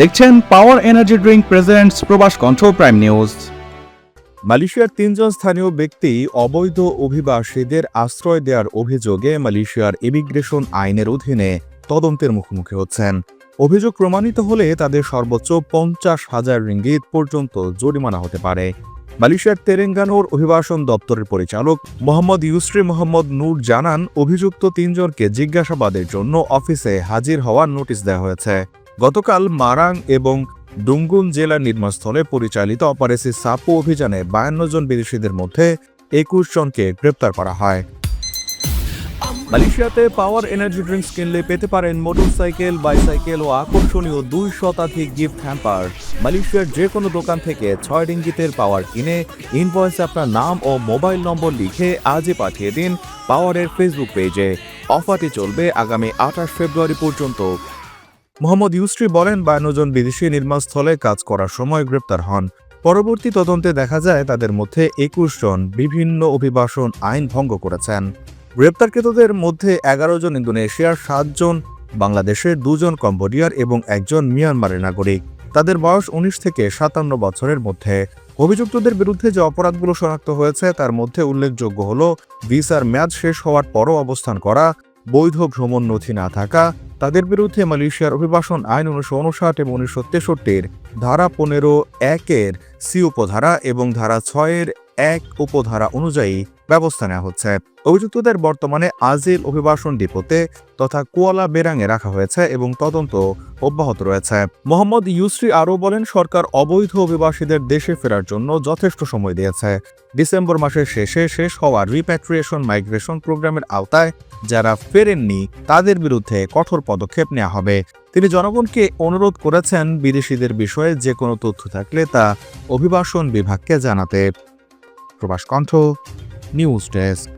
দেখছেন power energy drink presents প্রবাস কণ্ঠ প্রাইম নিউজ মালয়েশিয়ার তিনজন স্থানীয় ব্যক্তি অবৈধ অভিবাসীদের আশ্রয় দেওয়ার অভিযোগে মালয়েশিয়ার ইমিগ্রেশন আইনের অধীনে তদন্তের মুখোমুখি হচ্ছেন। অভিযোগ প্রমাণিত হলে তাদের সর্বোচ্চ পঞ্চাশ হাজার রিঙ্গিত পর্যন্ত জরিমানা হতে পারে। মালয়েশিয়ার তেলেঙ্গানোর অভিবাসন দপ্তরের পরিচালক মোহাম্মদ ইউসরি মোহাম্মদ নূর জানান, অভিযুক্ত তিনজনকে জিজ্ঞাসাবাদের জন্য অফিসে হাজির হওয়ার নোটিশ দেওয়া হয়েছে। গতকাল মারাং এবং ডুঙ্গুন জেলার নির্মাণস্থলে পরিচালিত অপারেসি সাপো অভিযানে বায়ান্ন জন বিদেশিদের মধ্যে একুশ জনকে গ্রেপ্তার করা হয়। মালয়েশিয়াতে পাওয়ার এনার্জি ড্রিঙ্কস কিনলে পেতে পারেন মোটরসাইকেল, বাইসাইকেল ও আকর্ষণীয় দুই শতাধিক গিফট হ্যাম্পার। মালয়েশিয়ার যে কোনো দোকান থেকে ছয় রিঙ্গিতের পাওয়ার কিনে ইনভয়েসে আপনার নাম ও মোবাইল নম্বর লিখে আজই পাঠিয়ে দিন পাওয়ারের ফেসবুক পেজে। অফারটি চলবে আগামী আঠাশ ফেব্রুয়ারি পর্যন্ত। মোহাম্মদ ইউস্ট্রি বলেন, বায়ান্ন জন বিদেশি নির্মাণস্থলে কাজ করার সময় গ্রেপ্তার হন। পরবর্তী তদন্তে দেখা যায়, তাদের মধ্যে একুশ জন বিভিন্ন অভিবাসন আইন ভঙ্গ করেছেন। গ্রেপ্তারকৃতদের মধ্যে এগারো জন ইন্দোনেশিয়ার সাতজন বাংলাদেশের দুজন কম্বোডিয়ার এবং একজন মিয়ানমারের নাগরিক। তাদের বয়স উনিশ থেকে সাতান্ন বছরের মধ্যে। অভিযুক্তদের বিরুদ্ধে যে অপরাধগুলো শনাক্ত হয়েছে, তার মধ্যে উল্লেখযোগ্য হল, ভিসার মেয়াদ শেষ হওয়ার পরও অবস্থান করা বৈধ ভ্রমণ নথি না থাকা, তাদের বিরুদ্ধে মালয়েশিয়ার অভিবাসন আইন উনিশশো উনষাট এবং উনিশশো তেষট্টির ধারা পনেরো একের সি উপধারা এবং ধারা ছয়ের এক উপধারা অনুযায়ী ব্যবস্থা নেওয়া হচ্ছে। অভিযুক্তদের বর্তমানে আজিল অভিবাসন ডিপোতে তথা কুয়ালা বেরাঙে রাখা হয়েছে এবং তদন্ত অব্যাহত রয়েছে। মোহাম্মদ ইউসরি আরও বলেন, সরকার অবৈধ অভিবাসীদের দেশে ফেরার জন্য যথেষ্ট সময় দিয়েছে। ডিসেম্বর মাসের শেষে শেষ হওয়া রিপ্যাট্রিয়েশন মাইগ্রেশন প্রোগ্রামের আওতায় যারা ফেরেননি, তাদের বিরুদ্ধে কঠোর পদক্ষেপ নেওয়া হবে। তিনি জনগণকে অনুরোধ করেছেন, বিদেশিদের বিষয়ে যে কোনো তথ্য থাকলে তা অভিবাসন বিভাগকে জানাতে। প্রবাস কণ্ঠ নিউজ ডেস্ক।